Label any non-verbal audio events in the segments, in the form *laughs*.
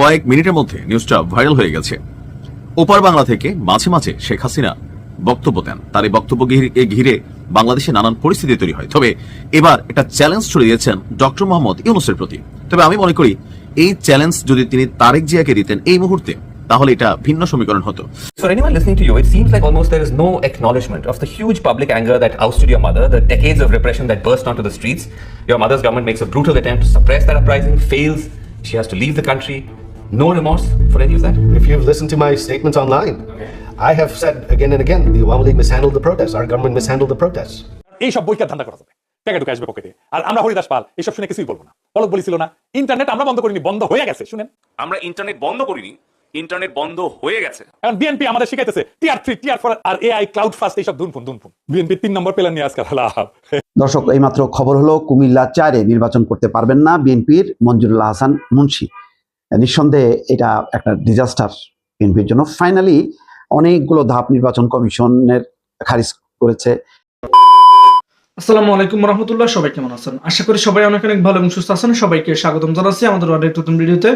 কয়েক মিনিটের মধ্যে নিউজটা ভাইরাল হয়ে গেছে। ওপার বাংলা থেকে মাঝে মাঝে শেখ হাসিনা বক্তব্য দেন। তার এই বক্তব্যকে ঘিরে বাংলাদেশে নানান পরিস্থিতি তৈরি হয়। তবে এবার একটা চ্যালেঞ্জ ছড়িয়ে দিয়েছেন ডক্টর মোহাম্মদ ইউনুসের প্রতি। তবে আমি মনে করি, এই চ্যালেঞ্জ যদি তিনি তারেক জিয়াকে দিতেন এই মুহূর্তে, তাহলে এটা ভিন্ন সমীকরণ হতো। So anyone listening to you it seems like almost there is no acknowledgement of the huge public anger that outstood your mother the decades of repression that burst onto the streets your mother's government makes a brutal attempt to suppress that uprising fails she has to leave the country No remorse for any of that. If you've listened to my statements online, okay. I have said again and again the Awami League mishandled the protests. Our government mishandled the protests. এই সব বইকার ধান্দা করা যাবে টাকা ঢুকে আসবে পকেটে আর আমরা হরিদাস পাল এসব শুনে কিছুই বলব না পলক বলেছিল না ইন্টারনেট আমরা বন্ধ করিনি বন্ধ হয়ে গেছে শুনেন আমরা ইন্টারনেট বন্ধ করিনি ইন্টারনেট বন্ধ হয়ে গেছে এখন বিএনপি আমাদের শিখাইতেছে টিআর থ্রি টিআর ফোর আর এআই ক্লাউড ফাস্ট এইসব দুনফুন দুনফুন বিএনপি তিন নম্বর প্ল্যান নিয়ে আজকাল লাভ দর্শক এইমাত্র খবর হলো কুমিল্লা চারে নির্বাচন করতে পারবেন না বিএনপির মঞ্জুরুল্লাহ হাসান মুন্সি নিঃসন্দেহে এটা একটা ডিজাস্টার বিএনপির জন্য। ফাইনালি অনেকগুলো ধাপ নির্বাচন কমিশনের খারিজ করেছে। আসসালামু আলাইকুম রহমতুল্লাহ, সবাই কেমন আছেন? আশা করি সবাই অনেক অনেক ভালো এবং সুস্থ আছেন। সবাইকে স্বাগতম জানাচ্ছি আমাদের অনেক নতুন ভিডিওতে।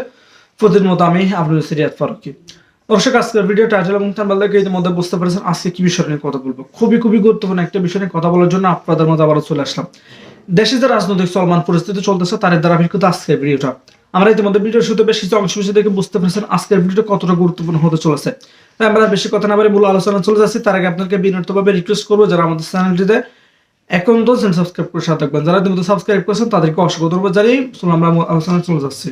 প্রতিদিন মতো আমি আপনাদের সিরিয়াত ফারুকি। দর্শক, আজকের ভিডিও টাইটেল এবং থাম্বনেল দেখে ইতিমধ্যে বুঝতে পেরেছেন আজকে কি বিষয় নিয়ে কথা বলব। খুবই খুবই গুরুত্বপূর্ণ একটা বিষয় নিয়ে কথা বলার জন্য আপনাদের মধ্যে আবারও চলে আসলাম। দেশে যে রাজনৈতিক চলমান পরিস্থিতি চলতেছে তার ধারাবাহিকতা আজকের ভিডিওটা আমরা ইতিমধ্যে ভিডিওর শুরুতে বেশ কিছু অংশ বেশি দেখে বুঝতে পেরেছেন আজকের ভিডিওটা কতটা গুরুত্বপূর্ণ হতে চলেছে। তাই আমরা বেশি কথা না বলে মূল আলোচনা চলে যাচ্ছি। তার আগে আপনাকে বিনীতভাবে রিকোয়েস্ট করব, যারা আমাদের চ্যানেলটিতে এখন তো সাবস্ক্রাইব করে সাথে থাকবেন। যারা ইতিমধ্যে সাবস্ক্রাইব করেছেন, তাদেরকে অসংখ্য ধন্যবাদ জানিয়ে আমরা মূল আলোচনায় চলে যাচ্ছি।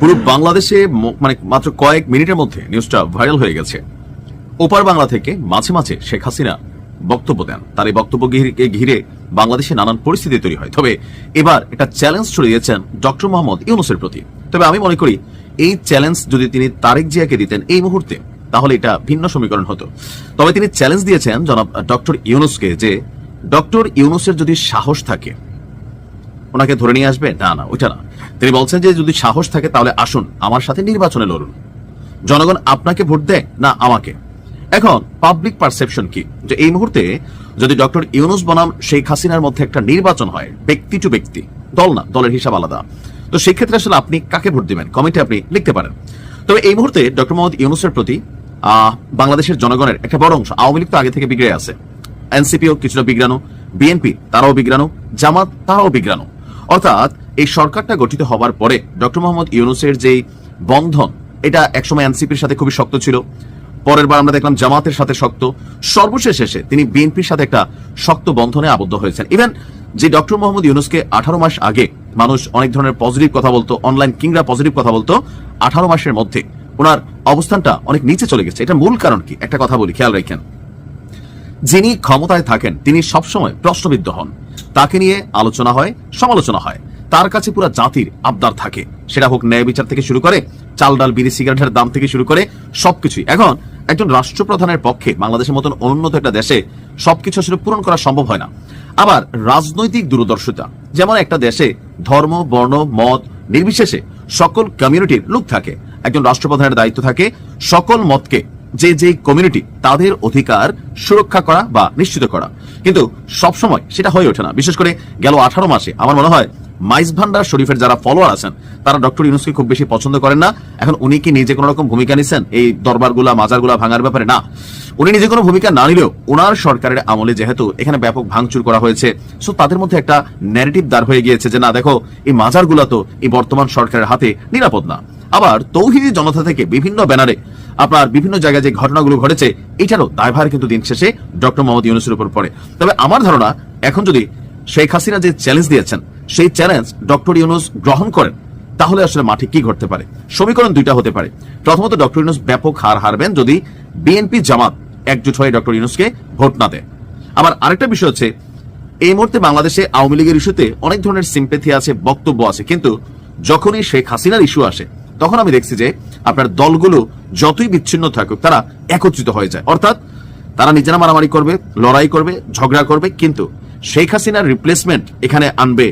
পুরো বাংলাদেশে মানে মাত্র কয়েক মিনিটের মধ্যে নিউজটা ভাইরাল হয়ে গেছে। ওপার বাংলা থেকে মাঝে মাঝে শেখ হাসিনা বক্তব্য দেন। তার এই বক্তব্য ঘিরে- ঘিরে বাংলাদেশে নানান পরিস্থিতি তৈরি হয়। তবে এবার একটা চ্যালেঞ্জ ছড়িয়ে দিয়েছেন ডক্টর মোহাম্মদ ইউনুসের প্রতি। তবে আমি মনে করি, এই চ্যালেঞ্জ যদি তিনি তারেক জিয়াকে দিতেন এই মুহূর্তে, তাহলে এটা ভিন্ন সমীকরণ হতো। তবে তিনি চ্যালেঞ্জ দিয়েছেন জনাব ডক্টর ইউনুসকে যে ডক্টর ইউনুসের যদি সাহস থাকে, ওনাকে ধরে নিয়ে আসবে? না না, ওইটা না। তিনি বলছেন যে যদি সাহস থাকে, তাহলে আসুন, আমার সাথে নির্বাচনে লড়ুন। জনগণ আপনাকে ভোট দেয়? না, আমাকে। এখন পাবলিক পারসেপশন কি? যে এই মুহূর্তে যদি ডক্টর ইউনুস বনাম শেখ হাসিনার মধ্যে একটা নির্বাচন হয়, ব্যক্তি টু ব্যক্তি, দল না, দলের হিসাব আলাদা, তো সেক্ষেত্রে আসলে আপনি কাকে ভোট দিবেন? কমেন্টে আপনি লিখতে পারেন। তবে এই মুহূর্তে ডক্টর মোহাম্মদ ইউনুসের প্রতি বাংলাদেশের জনগণের একটা বড় অংশ, আওয়ামী লীগ তো আগে থেকে বিগড়ে আছে। এনসিপিও কিছুটা বিগ্রানো বিএনপি তারাও বিগ্রানো জামাত তারাও বিগ্রানো অর্থাৎ এই সরকারটা গঠিত হবার পরে ডক্টর মোহাম্মদ ইউনুসের যে বন্ধন, এটা একসময় এনসিপির সাথে খুবই শক্ত ছিল। পরের বার আমরা দেখলাম জামাতের সাথে শক্ত। সর্বশেষ এসে তিনি বিএনপির সাথে একটা শক্ত বন্ধনে আবদ্ধ হয়েছেন। ইভেন যে ডক্টর মোহাম্মদ ইউনুসকে আঠারো মাস আগে মানুষ অনেক ধরনের পজিটিভ কথা বলতো অনলাইন কিংরা পজিটিভ কথা বলতো, আঠারো মাসের মধ্যে ওনার অবস্থানটা অনেক নিচে চলে গেছে। এটা মূল কারণ কি? একটা কথা বলি, খেয়াল রাখেন। যিনি ক্ষমতায় থাকেন, তিনি সবসময় প্রশ্নবিদ্ধ হন। তাকে নিয়ে আলোচনা হয়, সমালোচনা হয়। তার কাছে পুরো জাতির আবদার থাকে। সেটা হোক ন্যায় বিচার থেকে শুরু করে চাল, ডাল, বিড়ি, সিগারেটের দাম থেকে শুরু করে সবকিছুই। এখন একজন রাষ্ট্রপ্রধানের পক্ষে বাংলাদেশের মতন অনুন্নত একটা দেশে সবকিছু আসলে পূরণ করা সম্ভব হয় না। আবার রাজনৈতিক দূরদর্শিতা, যেমন একটা দেশে ধর্ম, বর্ণ, মত নির্বিশেষে সকল কমিউনিটির লোক থাকে, একজন রাষ্ট্রপ্রধানের দায়িত্ব থাকে সকল মতকে, যে যে কমিউনিটি তাদের অধিকার সুরক্ষা করা বা নিশ্চিত করা। কিন্তু সব সময় সেটা হয়ে ওঠে না। বিশেষ করে গেল আঠারো মাসে আমার মনে হয় মাইজ ভান্ডার শরীফের যারা ফলোয়ার আছেন, তারা ডক্টর ইউনুসকে খুব বেশি পছন্দ করেন না। এখন উনি কি নিজে কোনো রকম ভূমিকা নিছেন? এই দরবারগুলা, মাজারগুলা ভাঙার ব্যাপারে? না। উনি নিজে কোনো ভূমিকা না নিলেও ওনার সরকারের আমলে যেহেতু এখানে ব্যাপক ভাঙচুর করা হয়েছে সো তাদের মধ্যে একটা ন্যারেটিভ দাঁড় হয়ে গিয়েছে যে, না, দেখো, এই মাজারগুলা তো এই বর্তমান সরকারের হাতে নিরাপদ না। আবার তৌহিদি জনতা থেকে বিভিন্ন ব্যানারে আপনার বিভিন্ন জায়গায় যে ঘটনাগুলো ঘটেছে, এটারও দায়ভার কিন্তু দিন শেষে ডক্টর মোহাম্মদ ইউনুসের উপর পড়ে। তবে আমার ধারণা, এখন যদি শেখ হাসিনা যে চ্যালেঞ্জ দিয়েছেন সেই চ্যালেঞ্জ ডক্টর ইউনুস গ্রহণ করেন। তাহলে আসলে মাঠে কি ঘটতে পারে? সমীকরণ দুইটা হতে পারে। প্রথমত ডক্টর ইউনুস ব্যাপক হার হারবেন যদি বিএনপি জামাত একজোট হয়ে ডক্টর ইউনুসকে ভোট না দেয়। আবার আরেকটা বিষয় হচ্ছে, এই মুহূর্তে বাংলাদেশে আওয়ামী লীগের ইস্যুতে অনেক ধরনের সিম্পেথি আছে, বক্তব্য আছে। কিন্তু যখনই শেখ হাসিনার ইস্যু আসে, তখন আমি দেখছি যে আপনার দলগুলো যতই বিচ্ছিন্ন থাকুক, তারা একত্রিত হয়ে যায়। অর্থাৎ তারা নিজেরা মারামারি করবে, লড়াই করবে, ঝগড়া করবে। কিন্তু শেখ হাসিনার রিপ্লেসমেন্ট এখানে আনবে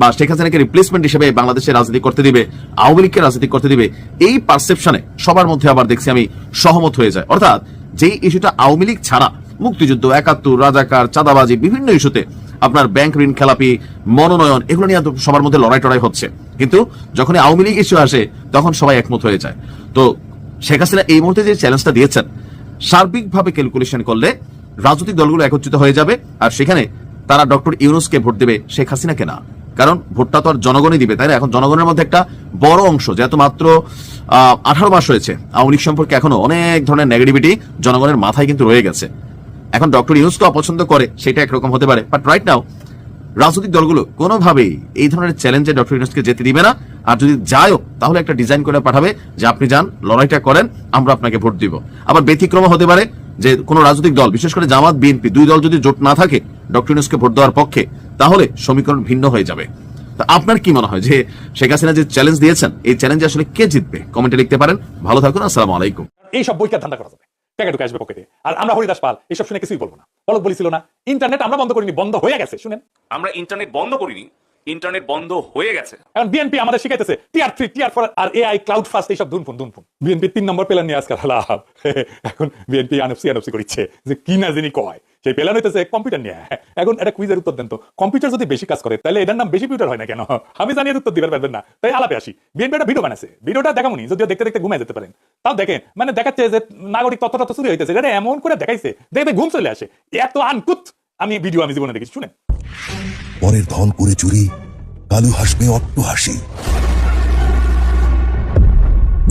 বা শেখ হাসিনাকে রিপ্লেসমেন্ট হিসেবে বাংলাদেশে রাজনীতি করতে দিবে, আওয়ামী লীগকে রাজনীতি করতে দিবে, এই পারসেপশনে সবার মধ্যে আবার দেখছি আমি সহমত হয়ে যায়। অর্থাৎ যেই ইস্যুটা আওয়ামী লীগ ছাড়া, মুক্তিযুদ্ধ, একাত্তর, রাজাকার, চাঁদাবাজি, বিভিন্ন ইস্যুতে আপনার ব্যাংক ঋণ, খেলাপি, মনোনয়ন, এগুলো নিয়ে সবার মধ্যে লড়াই টড়াই হচ্ছে। কিন্তু যখন আওয়ামী লীগ ইস্যু আসে, তখন সবাই একমত হয়ে যায়। তো শেখ হাসিনা এই মুহূর্তে যে চ্যালেঞ্জটা দিয়েছেন, সার্বিকভাবে ক্যালকুলেশন করলে রাজনৈতিক দলগুলো একত্রিত হয়ে যাবে, আর সেখানে তারা ডক্টর ইউনুসকে ভোট দেবে শেখ হাসিনাকে না। কারণ ভোটটা তো আর জনগণই দিবে, তাই না? এখন জনগণের মধ্যে একটা বড় অংশ, যেহেতু মাত্র আঠারো মাস হয়েছে, আওয়ামী লীগ সম্পর্কে এখনও অনেক ধরনের নেগেটিভিটি জনগণের মাথায় কিন্তু রয়ে গেছে। এখন ডক্টর ইউনুসকে অপছন্দ করে, সেটা একরকম হতে পারে বাট রাইট নাও রাজনৈতিক দলগুলো কোনোভাবেই এই ধরনের চ্যালেঞ্জে ডক্টর ইউনুসকে যেতে দিবে না। আর যদি যায়ও, তাহলে একটা ডিজাইন করে পাঠাবে যে আপনি যান, লড়াইটা করেন, আমরা আপনাকে ভোট দিব। আবার ব্যতিক্রম হতে পারে যে কোনো রাজনৈতিক দল বিশেষ করে জামাত বিএনপি দুই দল যদি জোট না থাকে ডক্টর ইউনুসকে ভোট দেওয়ার পক্ষে তাহলে সমীকরণ ভিন্ন হয়ে যাবে। তা আপনার কি মনে হয় যে শেখ হাসিনা যে চ্যালেঞ্জ দিয়েছেন এই চ্যালেঞ্জে আসলে কে জিতবে? কমেন্টে লিখতে পারেন। ভালো থাকুন আসসালামু আলাইকুম। এইসব বইকার ধান্দা করা যাবে টাকা ঢুকে আসবে পকেটে। আর আমরা হরিদাস পাল এইসব শুনে কিছুই বলব না। পলক বলেছিল না। ইন্টারনেট আমরা বন্ধ করিনি বন্ধ হয়ে গেছে শুনেন। আমরা ইন্টারনেট বন্ধ করিনি ইন্টারনেট বন্ধ হয়ে গেছে। এখন বিএনপি আমাদের শিখাইতেছে টিআর থ্রি টিআর ফোর আর এআই ক্লাউড ফাস্ট এইসব দুনফুন দুনফুন বিএনপি তিন নম্বর প্ল্যান নিয়ে আজকাল লাভ এখন বিএনপি আনফসি আনফসি করছে যে কি না যিনি কয়। সেই প্ল্যান হইতেছে কম্পিউটার নিয়ে। এখন একটা কুইজের উত্তর দেন তো। কম্পিউটার যদি বেশি কাজ করে, তাহলে এটার নাম বেশি পিউটার হয় না কেন? আমি জানি উত্তর দিবার পারবেন না। তাই আলাপে আসি। বিএনপি একটা ভিডিও বানাচ্ছে ভিডিওটা দেখামনি যদিও দেখতে দেখতে ঘুমায় যেতে পারেন। তাও দেখেন মানে দেখাচ্ছে যে নাগরিক তথ্য তথ্য চুরি হইতেছে। এটা এমন করে দেখাইছে, দেখবে ঘুম চলে আসে। এত আনকুত আমি ভিডিও আমি জীবনে দেখেছি, শুনেন। পরের ধন করে চুরি কালু হাসবে অট্ট হাসি।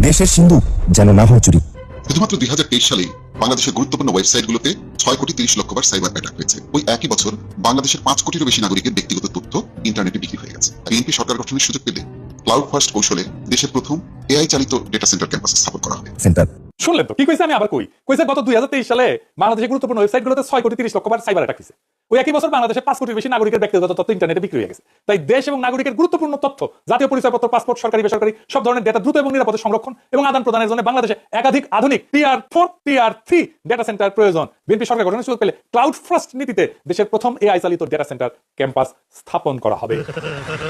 দেশের সিন্ধু যেন না হয় চুরি। শুধুমাত্র দুই হাজার তেইশ সালে বাংলাদেশের গুরুত্বপূর্ণ ওয়েবসাইটগুলোতে ছয় কোটি তিরিশ লক্ষ বার সাইবার অ্যাটাক হয়েছে। ওই একই বছর বাংলাদেশের পাঁচ কোটিরও বেশি নাগরিকের ব্যক্তিগত তথ্য ইন্টারনেটে বিক্রি হয়ে গেছে। বিএনপি সরকার গঠনের সুযোগ পেলে ক্লাউড ফার্স্ট কৌশলে দেশের প্রথম এআই চালিত ডেটা সেন্টার ক্যাম্পাস স্থাপন করা হবে। সেন্টার। শুনলেন তো? কি কইছে আমি? আবার কই? কইছে গত দুই সালে বাংলাদেশের গুরুত্বপূর্ণ ওয়েবসাইট গুলোতে ছয় কোটি তিরিশ লক্ষ বার সাইবার অ্যাটাক হয়েছে। ওই একই বছর বাংলাদেশে পাঁচ কোটির বেশি নাগরিকের ব্যক্তিগত তথ্য ইন্টারনেটে বিক্রি হয়ে গেছে। তাই দেশ এবং নাগরিকের গুরুত্বপূর্ণ তথ্য জাতীয় পরিচয়পত্র পাসপোর্ট সরকারি বেসরকারি সব ধরনের ডেটা দ্রুত এবং নিরাপদে সংরক্ষণ এবং আদান প্রদানের জন্য বাংলাদেশে একাধিক আধুনিক TR four TR three data centre প্রয়োজন। বিএনপি সরকার গঠনের সুযোগ পেলে ক্লাউড ফার্স্ট নীতিতে দেশের প্রথম এআই চালিত ডেটা সেন্টার ক্যাম্পাস স্থাপন করা হবে।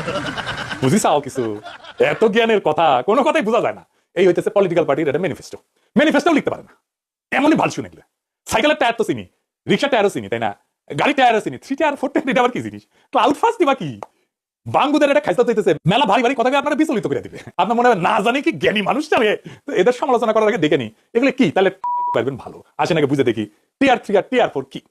*laughs* বুঝিসাও কিছু? এত জ্ঞানের কথা কোনো কথাই বোঝা যায় না। এই হইতেছে পলিটিক্যাল পার্টির একটা ম্যানিফেস্টো ম্যানিফেস্টোও লিখতে পারে না। এমনই ভালো শুনে গেলে সাইকেলের টায়ার তো চিনি রিক্সা টায়ারও চিনি তাই না? গাড়ি থ্রি টায়ার ফোর টায়ার এটা আবার কি জিনিস? ক্লাউড দিবা কি? বাঙ্গুদের খাইতে হইতেছে মেলা ভারী ভারী কথাকে আপনারা বিচলিত করে দিবে। আপনার মনে হয় না কি জ্ঞানী মানুষ এদের সমালোচনা করার আগে দেখে নি। এগুলো কি? তাহলে *laughs* পারবেন ভালো। আসেন আগে বুঝে দেখি। টিআর থ্রি আর টিআর ফোর কি?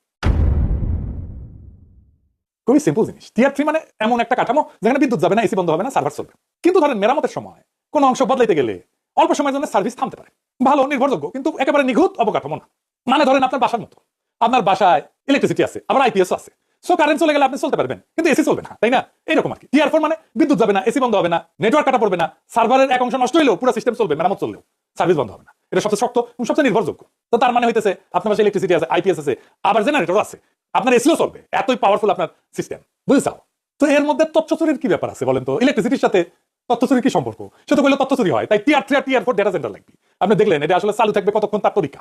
খুবই সিম্পল জিনিস। টিআর থ্রি মানে এমন একটা কাঠামো, যেখানে বিদ্যুৎ যাবে না, এসি বন্ধ হবে না, সার্ভার চলবে। কিন্তু ধরেন মেরামতের সময়, কোন অংশ বদলাইতে গেলে অল্প সময়ের জন্য সার্ভিস থামতে পারে। ভালো, নির্ভরযোগ্য, কিন্তু একেবারে নিখুঁত অবকাঠামো না। মানে ধরেন আপনার বাসার মতো। আপনার বাসায় ইলেকট্রিসিটি আছে আবার আইপিএস আছে। সো কারেন্ট চলে গেলে আপনি চলতে পারবেন, কিন্তু এসি চলবে না, তাই না? এরকম আর কি। টিআর ফোর মানে বিদ্যুৎ যাবে না এসি বন্ধ হবে না নেটওয়ার্ক কাটা পড়বে না সার্ভারের এক অংশ নষ্ট হলেও পুরো সিস্টেম চলবে, মেরামত চললেও। সার্ভিস বন্ধ হবে না। এটা সবচেয়ে শক্ত সবচেয়ে নির্ভরযোগ্য। তো তার মানে হইতেছে, আপনার বাসায় ইলেকট্রিসিটি আছে আইপিএস আছে, আবার জেনারেটর আছে। আপনার এসিও চলবে, এতই পাওয়ারফুল আপনার সিস্টেম বুঝেছাও তো এর মধ্যে তথ্য চুরির কি ব্যাপার আছে বলেন তো? ইলেকট্রিসিটির সাথে তথ্য চুরির কি সম্পর্ক? সে তো বললে তথ্য চুরি হয়, তাই টিআর থ্রি আর টিআর ফোর ডেটা সেন্টার লাগবে। আপনি দেখলেন, এটা আসলে চালু থাকবে কতক্ষণ? তার তরিকা।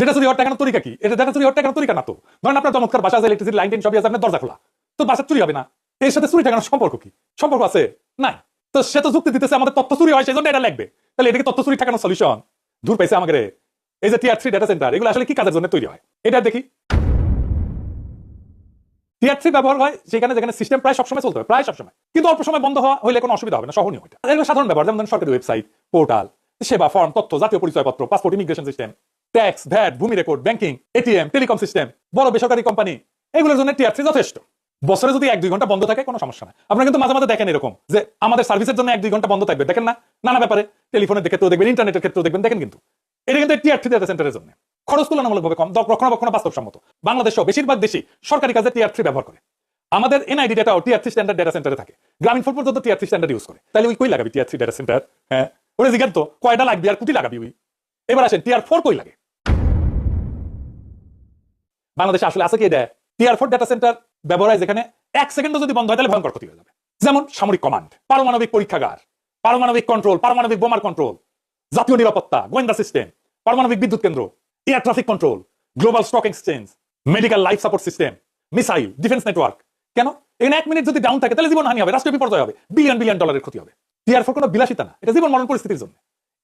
ডেটা চুরি হওয়ার কেন তরিকা কি এটা ডেটা চুরি হওয়ার কেন তরিকা না তো? ধরেন আপনার চমৎকার বাসা আছে ইলেকট্রিসিটি লাইন টেন সবই আছে, আপনার দরজা খোলা। তো বাসা চুরি হবে না। এর সাথে চুরি ঠেকানোর সম্পর্ক কি? সম্পর্ক আছে? নাই। তো সে তো যুক্তি দিতেছে, আমাদের তথ্য চুরি হয় সেই জন্য এটা লাগবে। তাহলে এটাকে তথ্য চুরি ঠেকানোর সলিউশন দূর পাইছে আমাদের এই যে টিআর থ্রি ডেটা সেন্টার এগুলো আসলে কি কাজের জন্য তৈরি হয়? এটা দেখি। টিআর থ্রি ব্যবহার হয় সেখানে যেখানে সিস্টেম প্রায় সবসময় চলতে হবে প্রায় সবসময়। কিন্তু অল্প সময় বন্ধ হওয়া হলে কোনো অসুবিধা হবে না, সহনীয় এটা। এগুলো সাধারণ ব্যবহার, যেমন সরকারি ওয়েবসাইট পোর্টাল সেবা ফর্ম তথ্য, জাতীয় পরিচয়পত্র passport immigration system tax, VAT, ভূমি record, banking, ATM, telecom system, বড় বেসরকারি কোম্পানি, এগুলোর জন্য টিআর থ্রি যথেষ্ট। বছরে যদি এক, দুই ঘণ্টা বন্ধ থাকে, কোনো সমস্যা না আপনারা কিন্তু মাঝে মাঝে দেখেন এরকম, যে আমাদের সার্ভিসের জন্য এক, দুই ঘণ্টা বন্ধ থাকবে। দেখেন না? নানা ব্যাপারে, টেলিফোনের ক্ষেত্রেও দেখবেন, ইন্টারনেটের ক্ষেত্রেও দেখবেন, দেখেন কিন্তু। এটা কিন্তু টিআর থ্রি ডেটা সেন্টারের জন্য। খরচ তুলনামূলকভাবে কম রক্ষণাবেক্ষণ বাস্তবসম্মত। বাংলাদেশ বেশিরভাগ দেশই সরকারি কাজে টিআর থ্রি ব্যবহার করে। আমাদের এনআইডি ডেটাও টিআর থ্রি স্ট্যান্ডার্ড ডেটা সেন্টারে থাকে। গ্রামীণ ফোন পর্যন্ত টিআর থ্রি ইউজ করে। তাহলে ওই কই লাগাবি টিআর থ্রি ডেটা সেন্টার হ্যাঁ? ওরে জিজ্ঞাসা তো কয়টা লাগবে আর কুটি লাগাবি ওই? এবার আসেন, টিআর ফোর কই লাগে? বাংলাদেশে আসলে আছে কি দেয় টিআর ফোর ডেটা সেন্টার ব্যবহার হয় যেখানে এক সেকেন্ডও যদি বন্ধ হয়, তাহলে ভয়ঙ্কর ক্ষতি হয়ে যাবে। যেমন সামরিক কমান্ড পারমাণবিক পরীক্ষাগার, পারমাণবিক কন্ট্রোল পারমাণবিক বোমার কন্ট্রোল জাতীয় নিরাপত্তা, গোয়েন্দা সিস্টেম পারমাণবিক বিদ্যুৎ কেন্দ্র air traffic control global stock exchange medical life support system missile defence network কেন? এখানে এক মিনিট যদি ডাউন থাকে, তাহলে জীবন হানি হবে, রাষ্ট্রীয় বিপর্যয় হবে বিলিয়ন বিলিয়ন ডলারের ক্ষতি হবে। টিআর ফোর কোনো বিলাসিতা না, এটা জীবন মরণ পরিস্থিতির জন্য।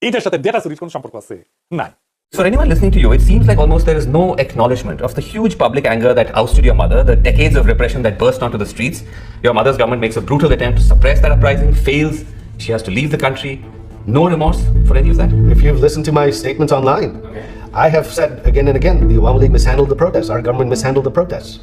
এটার সাথে ডেটা চুরির কোনো সম্পর্ক আছে? নাই। So, for anyone listening to you, it seems like almost there is no acknowledgement of the huge public anger that ousted your mother, the decades of repression that burst onto the streets. Your mother's government makes a brutal attempt to suppress that uprising, fails. She has to leave the country. No remorse for any of that. If you've listened to my statements online, I have said again and again the Awami League mishandled the protests. Our government mishandled the protests.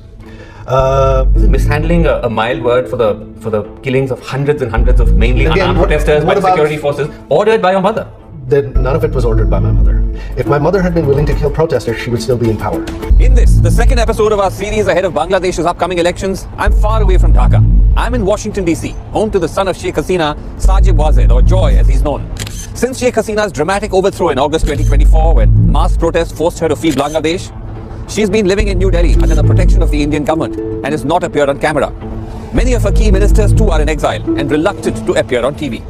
Uh, Is mishandling a, a mild word for the for the killings of hundreds and hundreds of mainly Again, unarmed what- protesters by what the security forces ordered by your mother? then none of it was ordered by my mother. If my mother had been willing to kill protesters, she would still be in power. In this, the second episode of our series ahead of Bangladesh's upcoming elections, I'm far away from Dhaka. I'm in Washington, D.C., home to the son of Sheikh Hasina, Sajib Wazid, or Joy as he's known. Since Sheikh Hasina's dramatic overthrow in August 2024, when mass protests forced her to flee Bangladesh, she's been living in New Delhi under the protection of the Indian government and has not appeared on camera. Many of her key ministers too are in exile and reluctant to appear on TV.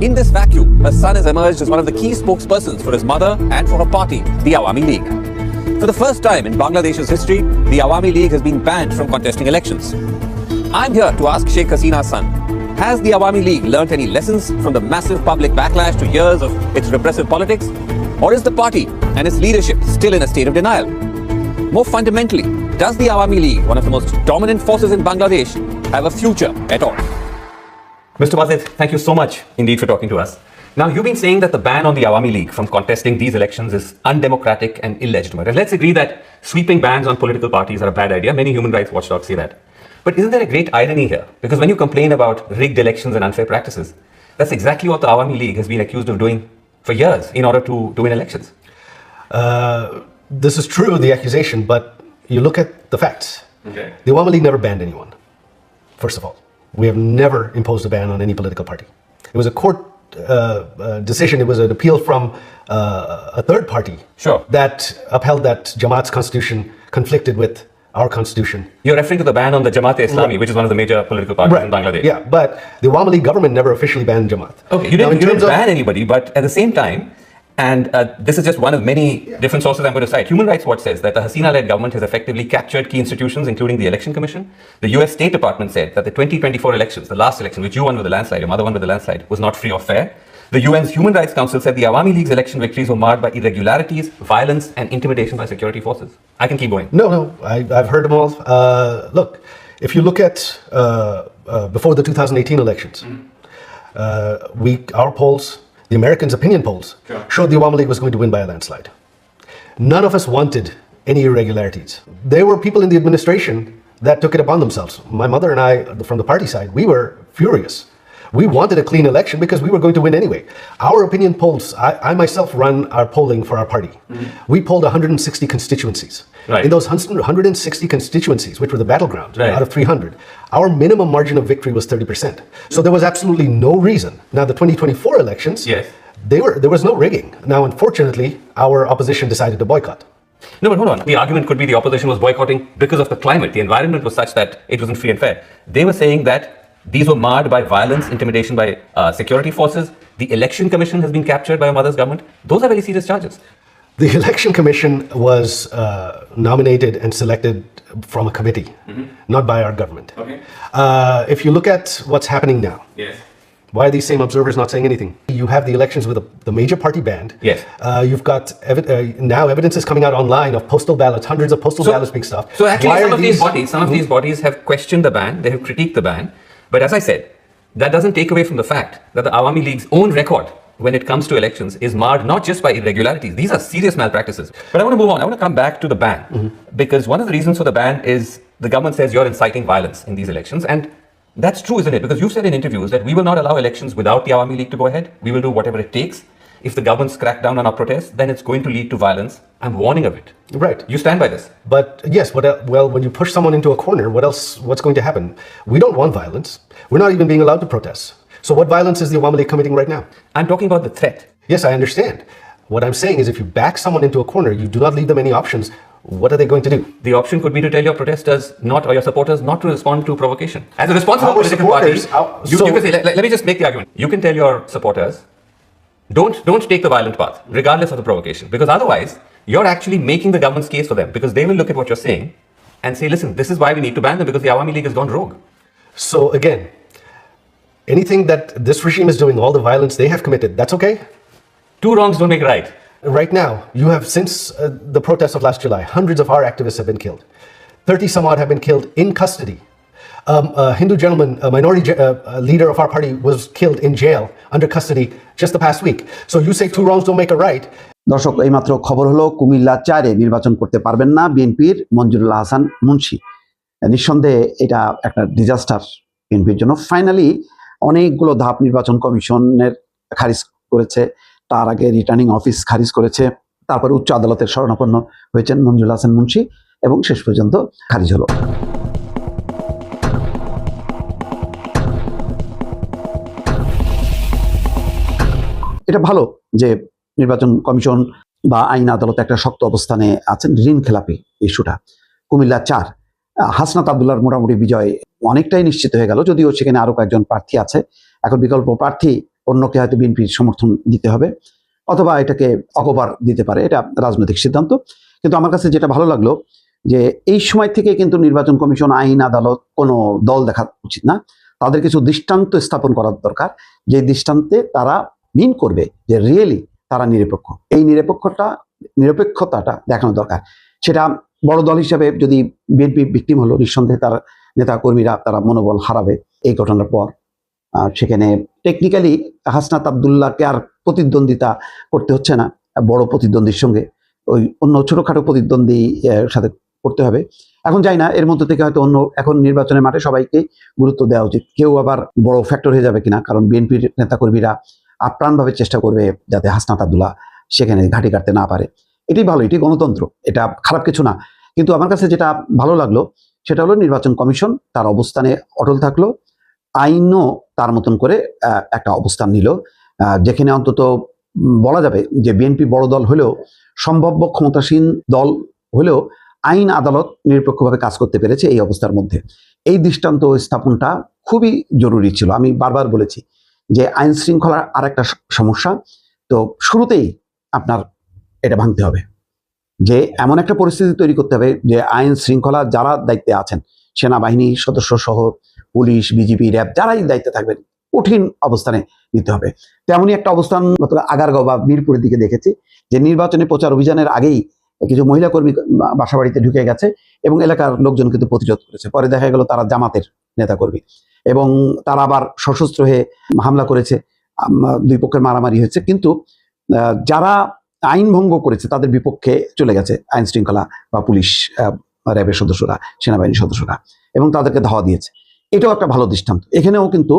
In this vacuum, her son has emerged as one of the key spokespersons for his mother and for her party, the Awami League. For the first time in Bangladesh's history, the Awami League has been banned from contesting elections. I'm here to ask Sheikh Hasina's son, has the Awami League learnt any lessons from the massive public backlash to years of its repressive politics? Or is the party and its leadership still in a state of denial? More fundamentally, does the Awami League, one of the most dominant forces in Bangladesh, have a future at all? Mr. Wazid, thank you so much indeed for talking to us. Now, you've been saying that the ban on the Awami League from contesting these elections is undemocratic and illegitimate. And let's agree that sweeping bans on political parties are a bad idea. Many human rights watchdogs say that. But isn't there a great irony here? Because when you complain about rigged elections and unfair practices, that's exactly what the Awami League has been accused of doing for years in order to, to win elections. Uh, this is true, the accusation, but you look at the facts. Okay. The Awami League never banned anyone, first of all. We have never imposed a ban on any political party. It was a court uh, uh, decision, it was an appeal from uh, a third party Sure. that upheld that Jamaat's constitution conflicted with our constitution. You're referring to the ban on the Jamaat Islami, which is one of the major political parties in Bangladesh. Yeah, but the Awami League government never officially banned Jamaat. Okay, you Now, didn't, in you didn't ban anybody, but at the same time, and uh, this is just one of many different sources I'm going to cite. Human Rights Watch says that the Hasina-led government has effectively captured key institutions, including the Election Commission. The U.S. State Department said that the 2024 elections, the last election, which you won with a landslide, your mother won with a landslide, was not free or fair. The UN's Human Rights Council said the Awami League's election victories were marred by irregularities, violence, and intimidation by security forces. I can keep going. No, no, I, I've heard them all. Uh, look, if you look at uh, uh, before the 2018 elections, uh, we our polls, the Americans' opinion polls, showed the Awami League was going to win by a landslide. None of us wanted any irregularities. There were people in the administration that took it upon themselves. My mother and I, from the party side, we were furious. We wanted a clean election because we were going to win anyway. Our opinion polls, I, I myself run our polling for our party. Mm-hmm. We polled 160 constituencies. Right. In those 160 constituencies, which were the battleground Right. out of 300, our minimum margin of victory was 30%. So there was absolutely no reason. Now, the 2024 elections, Yes. they were, there was no rigging. Now, unfortunately, our opposition decided to boycott. No, but hold on. The argument could be the opposition was boycotting because of the climate. The environment was such that it wasn't free and fair. They were saying that these were marred by violence, intimidation by uh, security forces. The election commission has been captured by your mother's government. Those are very serious charges. The election commission was uh, nominated and selected from a committee, not by our government. Mm-hmm. Okay. Uh, if you look at what's happening now, Yes. why are these same observers not saying anything? You have the elections with a, the major party banned. Yes. Uh, you've got evi- uh, now evidence is coming out online of postal ballots, hundreds of postal ballots being stuffed. So actually, Why some of these these- Hmm? bodies, some of these bodies have questioned the ban. They have critiqued the ban. But as I said, that doesn't take away from the fact that the Awami League's own record when it comes to elections is marred not just by irregularities. These are serious malpractices. But I want to move on. I want to come back to the ban Mm-hmm. because one of the reasons for the ban is the government says you're inciting violence in these elections and. That's true, isn't it? Because you've said in interviews that we will not allow elections without the Awami League to go ahead. We will do whatever it takes. If the government's crack down on our protests, then it's going to lead to violence. I'm warning of it. Right. You stand by this. But yes, what, well, when you push someone into a corner, what else? What's going to happen? We don't want violence. We're not even being allowed to protest. So what violence is the Awami League committing right now? I'm talking about the threat. Yes, I understand. What I'm saying is, if you back someone into a corner, you do not leave them any options. What are they going to do? The option could be to tell your protesters not or your supporters not to respond to provocation. As a responsible Our political party, our- you, so- you can say, let, let me just make the argument. You can tell your supporters, don't don't take the violent path, regardless of the provocation, because otherwise you're actually making the government's case for them, because they will look at what you're saying and say, listen, this is why we need to ban them because the Awami League has gone rogue. So again, anything that this regime is doing, all the violence they have committed, that's okay. Two wrongs don't make right. Right now, you have since uh, the protests of last July, hundreds of our activists have been killed. 30 some odd have been killed in custody. Um, a Hindu gentleman, a minority ge- uh, uh, leader of our party, was killed in jail under custody just the past week. So you say two wrongs don't make a right. দর্শক এইমাত্র খবর হলো কুমিল্লা চারে নির্বাচন করতে পারবেন না বিএনপির মঞ্জুরুল্লাহ হাসান মুন্সি নিঃসন্দেহে এটা একটা ডিজাস্টার বিএনপির জন্য। ফাইনালি অনেকগুলো ধাপ নির্বাচন কমিশনের খারিজ করেছে। তার আগে রিটার্নিং অফিস খারিজ করেছে। তারপরে উচ্চ আদালতের শরণাপন্ন হয়েছেন মঞ্জুর হাসান মুন্সি এবং শেষ পর্যন্ত খারিজ হলো। এটা ভালো যে নির্বাচন কমিশন বা আইন আদালত একটা শক্ত অবস্থানে আছেন ঋণ খেলাপি ইস্যুটা। কুমিল্লা চার হাসনাত আবদুল্লার মোটামুটি বিজয় অনেকটাই নিশ্চিত হয়ে গেল, যদিও সেখানে আরও কয়েকজন প্রার্থী আছে। এখন বিকল্প প্রার্থী অন্যকে হয়তো বিএনপির সমর্থন দিতে হবে, অথবা এটাকে অকবার দিতে পারে, এটা রাজনৈতিক সিদ্ধান্ত। কিন্তু আমার কাছে যেটা ভালো লাগল, যে এই সময় থেকে কিন্তু নির্বাচন কমিশন, আইন, আদালত কোনো দল দেখা উচিত না। তাদের কিছু দৃষ্টান্ত স্থাপন করার দরকার, যে দৃষ্টান্তে তারা মিন করবে যে রিয়েলি তারা নিরপেক্ষ। এই নিরপেক্ষটা, নিরপেক্ষতাটা দেখানো দরকার। সেটা বড় দল হিসাবে যদি বিএনপি ভিক্টিম হলো, নিঃসন্দেহে তার নেতা কর্মীরা তারা মনোবল হারাবে এই ঘটনার পর। সেখানে টেকনিক্যালি হাসনাত আবদুল্লাহকে আর প্রতিদ্বন্দ্বিতা করতে হচ্ছে না, বড় প্রতিদ্বন্দ্বীর সঙ্গে। ওই অন্য ছোটোখাটো প্রতিদ্বন্দ্বী সাথে করতে হবে। এখন যাই না, এর মধ্যে থেকে হয়তো অন্য, এখন নির্বাচনের মাঠে সবাইকে গুরুত্ব দেওয়া উচিত। কেউ আবার বড় ফ্যাক্টর হয়ে যাবে কিনা, কারণ বিএনপির নেতাকর্মীরা আপ্রাণভাবে চেষ্টা করবে যাতে হাসনাত আবদুল্লাহ সেখানে ঘাঁটি কাটতে না পারে। এটাই ভালো এটি গণতন্ত্র। এটা খারাপ কিছু না। কিন্তু আমার কাছে যেটা ভালো লাগল, সেটা হলো নির্বাচন কমিশন তার অবস্থানে অটল থাকল, আইনও তার মতন করে একটা অবস্থান নিল যেখানে অন্তত বলা যাবে যে বিএনপি বড় দল হলেও, সম্ভাব্য ক্ষমতাসীন দল হলেও আইন আদালত নিরপেক্ষভাবে কাজ করতে পেরেছে এই অবস্থার মধ্যে। এই দৃষ্টান্ত স্থাপনটা খুবই জরুরি ছিল। আমি বারবার বলেছি যে আইন শৃঙ্খলার আর একটা সমস্যা, তো শুরুতেই আপনার এটা ভাঙতে হবে। যে এমন একটা পরিস্থিতি তৈরি করতে হবে যে আইন শৃঙ্খলা যারা দায়িত্বে আছেন, সেনাবাহিনী সদস্য সহ পুলিশ, বিজিবি, র্যাব যারাই দায়িত্বে থাকবেন, কঠিন অবস্থানে নিতে হবে। তেমনই একটা অবস্থান আগারগাঁও বা মিরপুরের দিকে দেখেছি, যে নির্বাচনী প্রচার অভিযানের আগেই কিছু মহিলা কর্মী বাসা বাড়িতে ঢুকে গেছে এবং এলাকার লোকজন কিন্তু প্রতিরোধ করেছে। পরে দেখা গেল তারা জামাতের নেতাকর্মী এবং তারা আবার সশস্ত্র হয়ে হামলা করেছে দুই পক্ষের মারামারি হয়েছে। কিন্তু যারা আইন ভঙ্গ করেছে, তাদের বিপক্ষে চলে গেছে আইন শৃঙ্খলা বা পুলিশ র্যাবের সদস্যরা, সেনাবাহিনীর সদস্যরা এবং তাদেরকে ধাওয়া দিয়েছে। এটাও একটা ভালো দৃষ্টান্ত। এখানেও কিন্তু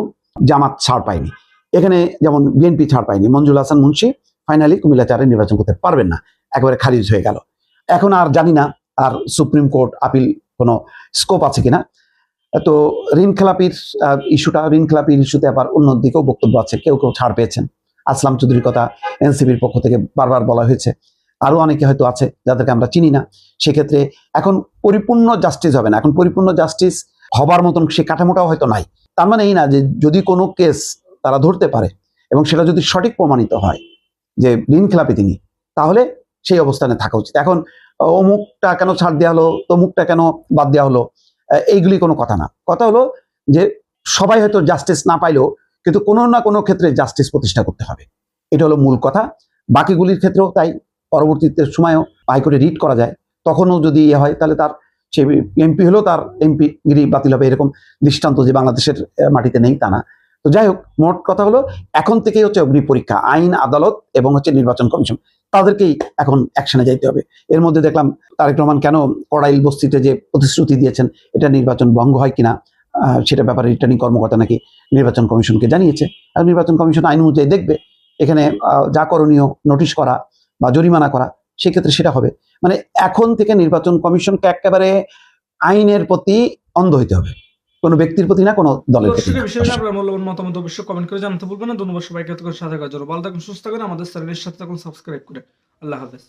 জামাত ছাড় পায়নি। এখানে যেমন বিএনপি ছাড় পায়নি, মঞ্জুল হাসান মুন্সি ফাইনালি কুমিল্লা চারে নির্বাচন করতে পারবেন না, একেবারে খারিজ হয়ে গেল। এখন আর জানি না, আর সুপ্রিম কোর্ট আপিল কোনো স্কোপ আছে কিনা। তো ঋণ খেলাপির ইস্যুটা ঋণ খেলাপির ইস্যুতে আবার অন্য দিকেও বক্তব্য আছে, কেউ কেউ ছাড় পেয়েছেন। আসলাম চৌধুরীর কথা এনসিবির পক্ষ থেকে বারবার বলা হয়েছে। আরও অনেকে হয়তো আছে যাদেরকে আমরা চিনি না। সেক্ষেত্রে এখন পরিপূর্ণ জাস্টিস হবে না। এখন পরিপূর্ণ জাস্টিস হবার মতন সে কাঠামোটাও হয়তো নাই। তার মানে এই না যে যদি কোনো কেস তারা ধরতে পারে এবং সেটা যদি সঠিক প্রমাণিত হয় যে ঋণ খেলাপি তিনি, তাহলে সেই অবস্থানে থাকা উচিত। এখন অমুকটা কেন ছাড় দেওয়া হলো? তমুকটা কেন বাদ দেওয়া হলো? এইগুলি কোনো কথা না। কথা হলো যে সবাই হয়তো জাস্টিস না পাইলেও কিন্তু কোনো না কোনো ক্ষেত্রে জাস্টিস প্রতিষ্ঠা করতে হবে। এটা হলো মূল কথা। বাকিগুলির ক্ষেত্রেও তাই পরবর্তীতে সময়ও হাইকোর্টে রিট করা যায়। তখনও যদি ইয়ে হয়, তাহলে তার সে এমপি হলেও তার এমপি গিরি বাতিল হবে। এরকম দৃষ্টান্ত যে বাংলাদেশের মাটিতে নেই তা না। তো যাই হোক, মোট কথা হলো, এখন থেকেই হচ্ছে অগ্নি পরীক্ষা, আইন, আদালত এবং হচ্ছে নির্বাচন কমিশন। তাদেরকেই এখন অ্যাকশনে যাইতে হবে। এর মধ্যে দেখলাম তারেক রহমান কেন কড়াইল বস্তিতে যে প্রতিশ্রুতি দিয়েছেন, এটা নির্বাচন ভঙ্গ হয় কিনা? সেটা ব্যাপারে রিটার্নিং কর্মকর্তা নাকি নির্বাচন কমিশনকে জানিয়েছে। আর নির্বাচন কমিশন আইন অনুযায়ী দেখবে, এখানে যা করণীয় নোটিশ করা বা জরিমানা করা, সেক্ষেত্রে সেটা হবে। মানে এখন থেকে নির্বাচন কমিশনকে একেবারে আইনের প্রতি অন্ধ হইতে হবে। কোনো ব্যক্তির প্রতি না, কোনো দলের প্রতি মূল্যবান মতামত অবশ্যই কমেন্ট করে জানাতে ভুলবেন না। ধন্যবাদ সবাইকে। সাথে কাজ ভালো থাকুন, সুস্থ থাকুন। আমাদের চ্যানেলের সাথে থাকুন সাবস্ক্রাইব করে। আল্লাহ হাফেজ।